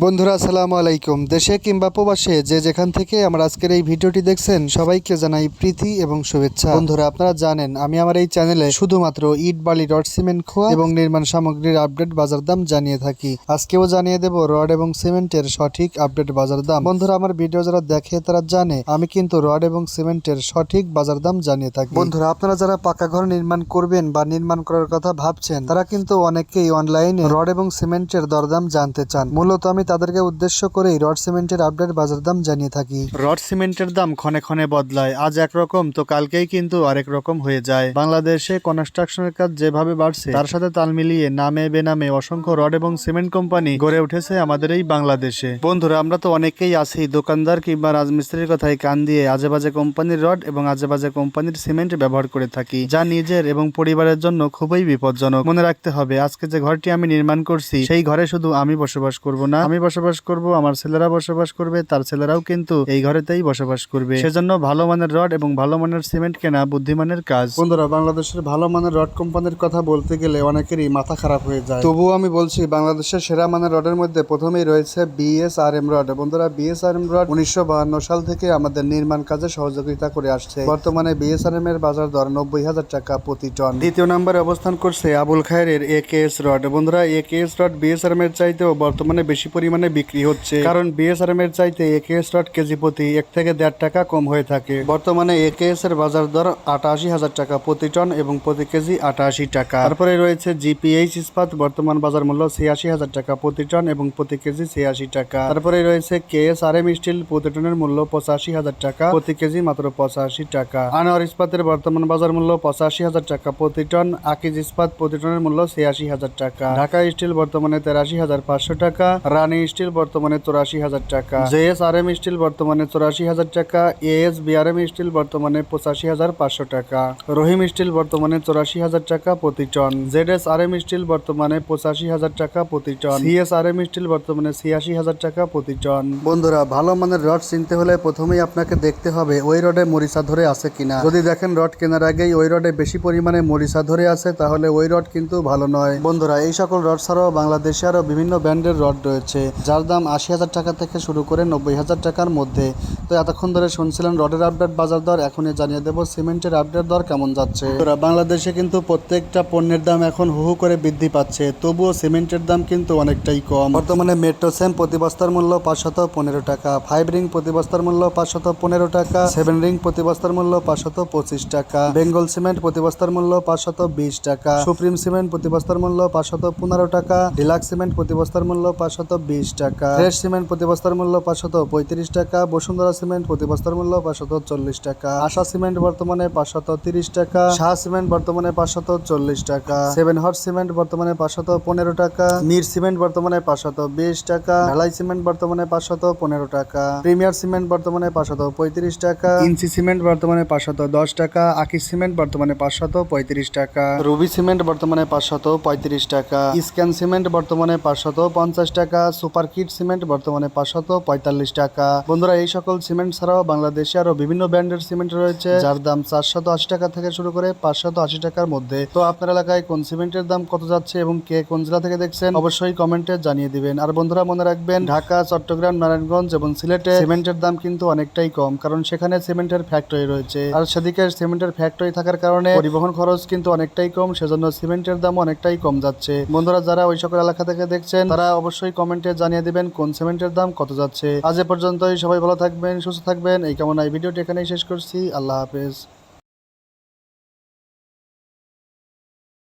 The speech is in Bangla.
বন্ধুরা, আসসালামু আলাইকুম। দেশে কিংবা প্রবাসে যে যেখান থেকে আমার আজকের এই ভিডিওটি দেখছেন, সবাইকে জানাই প্রীতি এবং শুভেচ্ছা। বন্ধুরা, আপনারা জানেন, আমি আমার এই চ্যানেলে শুধুমাত্র ইট বালি রড সিমেন্ট খোয়া এবং নির্মাণ সামগ্রীর আপডেট বাজার দাম জানিয়ে থাকি। আজকেও জানিয়ে দেব রড এবং সিমেন্টের সঠিক আপডেট বাজার দাম। বন্ধুরা, আমার ভিডিও যারা দেখে তারা জানে, আমি কিন্তু রড এবং সিমেন্টের সঠিক বাজার দাম জানিয়ে থাকি। বন্ধুরা, আপনারা যারা পাকা ঘর নির্মাণ করবেন বা নির্মাণ করার কথা ভাবছেন, তারা কিন্তু অনেকেই অনলাইনে রড এবং সিমেন্টের দরদাম জানতে চান। মূলত আমি তাদেরকে উদ্দেশ্য করেই রড সিমেন্টের আপডেট বাজার দাম জানিয়ে থাকি। রড সিমেন্টের দাম ক্ষণে ক্ষণে বদলায়। আজ একরকম, তো কালকেই কিন্তু আরেক রকম হয়ে যায়। বাংলাদেশে কনস্ট্রাকশনের কাজ যেভাবে বাড়ছে, তার সাথে তাল মিলিয়ে নামে বেনামে অসংখ্য রড এবং সিমেন্ট কোম্পানি গড়ে উঠেছে আমাদের এই বাংলাদেশে। বন্ধুরা, আমরা তো অনেকেই আছি, দোকানদার কিংবা রাজমিস্ত্রির কথায় কান দিয়ে আজে বাজে কোম্পানির রড এবং আজে বাজে কোম্পানির সিমেন্ট ব্যবহার করে থাকি, যা নিজের এবং পরিবারের জন্য খুবই বিপজ্জনক। মনে রাখতে হবে, আজকে যে ঘরটি আমি নির্মাণ করছি, সেই ঘরে শুধু আমি বসবাস করব না আমি বসবাস করব আমার ছেলেরা বসবাস করবে তার ছেলেরাও কিন্তু এই ঘরেতেই বসবাস করবে। সেজন্য ভালো মানের রড এবং ভালো মানের সিমেন্ট কেনা বুদ্ধিমানের কাজ। বন্ধুরা বাংলাদেশের ভালো মানের রড কোম্পানির কথা বলতে গেলে অনেকেরই মাথা খারাপ হয়ে যায়। তবুও আমি বলছি বাংলাদেশের সেরা মানের রডের মধ্যে প্রথমেই রয়েছে বিএস আর এম রড। বন্ধুরা বিএস আর এম রড উনিশশো সাল থেকে আমাদের নির্মাণ কাজে সহযোগিতা করে আসছে। বর্তমানে বিএসআরএম এর বাজার দর নব্বই হাজার টাকা প্রতি টন। দ্বিতীয় নম্বরে অবস্থান করছে Abul Khair A K S rod. বন্ধুরা A K S rod BSRM এর চাইতেও বর্তমানে বেশি পরিমাণে বিক্রি হচ্ছে। কারণ বিএসআরএম এর চাইতে A K S rod KG প্রতি এক থেকে দেড় টাকা কম হয়ে থাকে। বর্তমানে এ কে এস এর বাজার দর আটাশি হাজার টাকা প্রতি টন এবং প্রতি কেজি আটাশি টাকা। তারপরে রয়েছে জিপিএইচ ইস্পাত বর্তমান বাজার মূল্য ছিয়াশি হাজার টাকা প্রতি টন এবং প্রতি কেজি ছিয়াশি টাকা। তারপরে রয়েছে K S R M steel প্রতি টনের মূল্য পঁচাশি হাজার টাকা প্রতি কেজি মাত্র পঁচাশি টাকা। আনোয়ার ইস্পাতের বর্তমান বাজার মূল্য পঁচাশি হাজার টাকা প্রতি টন আকিজ ইস্পাত প্রতি টনের মূল্য ছিয়াশি হাজার টাকা। ঢাকা স্টিল বর্তমানে তেরাশি হাজার পাঁচশো টাকা রানী স্টিল বর্তমানে চৌরাশি হাজার টাকা। জেএস আর এম স্টিল বর্তমানে চৌরাশি হাজার টাকা এএস বিআরএম স্টিল বর্তমানে পঁচাশি হাজার পাঁচশো টাকা। রহিম স্টিল বর্তমানে চৌরাশি হাজার টাকা প্রতি ton. Z S R M steel বর্তমানে পঁচাশি হাজার টাকা প্রতি টন। সিএস আর এম স্টিল বর্তমানে ছিয়াশি হাজার টাকা প্রতি টন। বন্ধুরা, ভালো মানের রড চিনতে হলে প্রথমেই আপনাকে দেখতে হবে ওই রডে মরিচা ধরে আছে কিনা। যদি দেখেন রড কেনার আগেই ওই রডে বেশি পরিমাণে মরিচা ধরে আছে, তাহলে ওই রড কিন্তু ভালো নয়। বন্ধুরা, এই সকল রড ছাড়াও বাংলাদেশে আরও বিভিন্ন ব্র্যান্ডের রড রয়েছে। যার দাম আশি হাজার টাকা থেকে শুরু করে নব্বই হাজার টাকার মধ্যে। তো এতক্ষণ ধরে শুনছিলেন রডের আপডেট বাজার দর। এখনই জানিয়ে দেবো সিমেন্টের আপডেট দর কেমন যাচ্ছে। বাংলাদেশে কিন্তু প্রত্যেকটা পণ্যের দাম এখন হু হু করে বৃদ্ধি পাচ্ছে তবুও সিমেন্টের দাম কিন্তু অনেকটাই কম। বর্তমানে মেট্রো সেম প্রতি বস্তার মূল্য পাঁচশত পনেরো টাকা ফাইভ রিং প্রতি বস্তার মূল্য পাঁচশত পনেরো টাকা সেভেন রিং প্রতি বস্তার মূল্য পাঁচশত পঁচিশ টাকা বেঙ্গল সিমেন্ট প্রতি বস্তার মূল্য পাঁচশত বিশ টাকা সুপ্রিম সিমেন্ট প্রতি বস্তার মূল্য পাঁচশত পনেরো টাকা ডিলাক্স সিমেন্ট প্রতি বস্তার মূল্য পাঁচশত বিশ টাকা ফ্রেশ সিমেন্ট প্রতি বস্তার মূল্য পাঁচশত পঁয়ত্রিশ টাকা বসুন্ধরা সিমেন্ট প্রতি বস্তার মূল্য পাঁচশত চল্লিশ টাকা আশা সিমেন্ট বর্তমানে পাঁচশত তিরিশ টাকা শাহ সিমেন্ট বর্তমানে পাঁচশত চল্লিশ টাকা সেভেন হট সিমেন্ট বর্তমানে পাঁচশত পনেরো টাকা মির সিমেন্ট বর্তমানে পাঁচশত বিশ টাকা ঢালাই সিমেন্ট বর্তমানে পাঁচশত পনেরো টাকা প্রিমিয়ার সিমেন্ট বর্তমানে পাঁচশত পঁয়ত্রিশ টাকা ইঞ্চি সিমেন্ট বর্তমানে পাঁচশত দশ টাকা আকিস সিমেন্ট বর্তমানে পাঁচশত পঁয়ত্রিশ টাকা রুবি সিমেন্ট বর্তমানে পাঁচশত পঁয়ত্রিশ টাকা স্ক্যান সিমেন্ট বর্তমানে পাঁচশত পঞ্চাশ টাকা সুপার কিট সিমেন্ট বর্তমানে পাঁচশত পঁয়তাল্লিশ টাকা। বন্ধুরা, এই সকল সিমেন্ট ছাড়াও বাংলাদেশে আরও বিভিন্ন ব্র্যান্ডের সিমেন্ট রয়েছে, যার দাম চারশত আশি টাকা থেকে শুরু করে পাঁচশত আশি টাকার মধ্যে। তো আপনার এলাকায় কোন সিমেন্টের দাম কত যাচ্ছে এবং কে কোন জেলা থেকে দেখছেন, অবশ্যই কমেন্টে জানিয়ে দিবেন। আর বন্ধুরা, মনে রাখবেন, ঢাকা, চট্টগ্রাম, নারায়ণগঞ্জ এবং সিলেটে সিমেন্টের দাম কিন্তু অনেকটাই কম, কারণ সেখানে সিমেন্টের ফ্যাক্টরি রয়েছে। আর সেদিকে সিমেন্টের ফ্যাক্টরি থাকার কারণে পরিবহন খরচ কিন্তু অনেকটাই কম, সেজন্য সিমেন্টের দাম অনেকটাই কম যাচ্ছে। বন্ধুরা, যারা ওই সকল এলাকা থেকে দেখছেন, তারা অবশ্যই কমেন্টে জানিয়ে দিবেন কোন সিমেন্টের দাম, কত যাচ্ছে। আজ এ পর্যন্তই, সবাই ভালো থাকবেন, সুস্থ থাকবেন। এই কেমন এই ভিডিওটি এখানেই শেষ করছি। আল্লাহ হাফেজ।